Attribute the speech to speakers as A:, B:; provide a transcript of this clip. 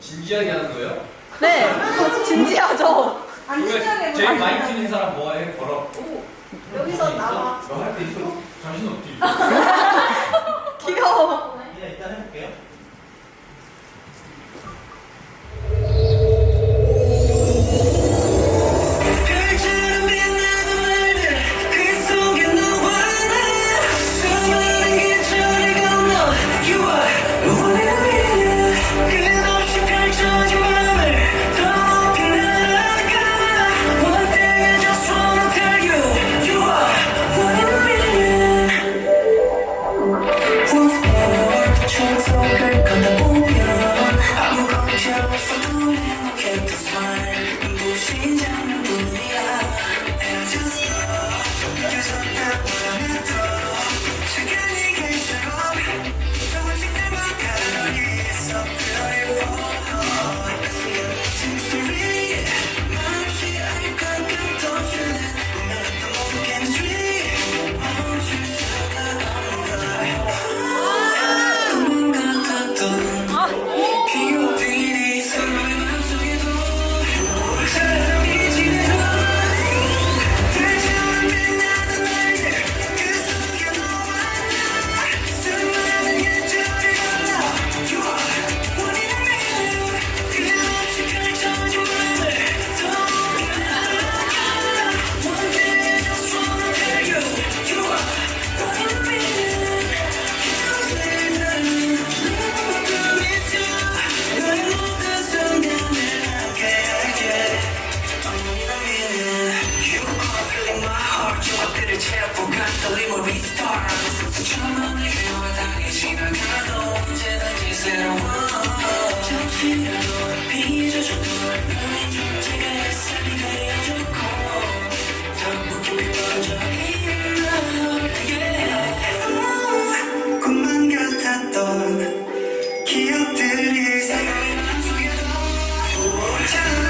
A: 진지하게 하는 거예요?
B: 네, 진지하죠.
C: 안 친절해. 제일 많이 틀린
A: 사람 뭐해? 걸어.
B: 여기서 나와.
A: 너할때 있어? 자신 없지?
B: 귀여워.
D: 아무것도 없어도 행복해 또 smile 눈부신 장면 추억들을 채우고 갔던 movie star 저만의 유화당이 지나가도 언제든지 새로워. 잠시라도 빚어줘도 너의 존재가 햇살이 되어줬고. 더 무겁게 번져 있는 yeah. 꿈만 같았던 기억들이 생각이 나 속에도. 오잖아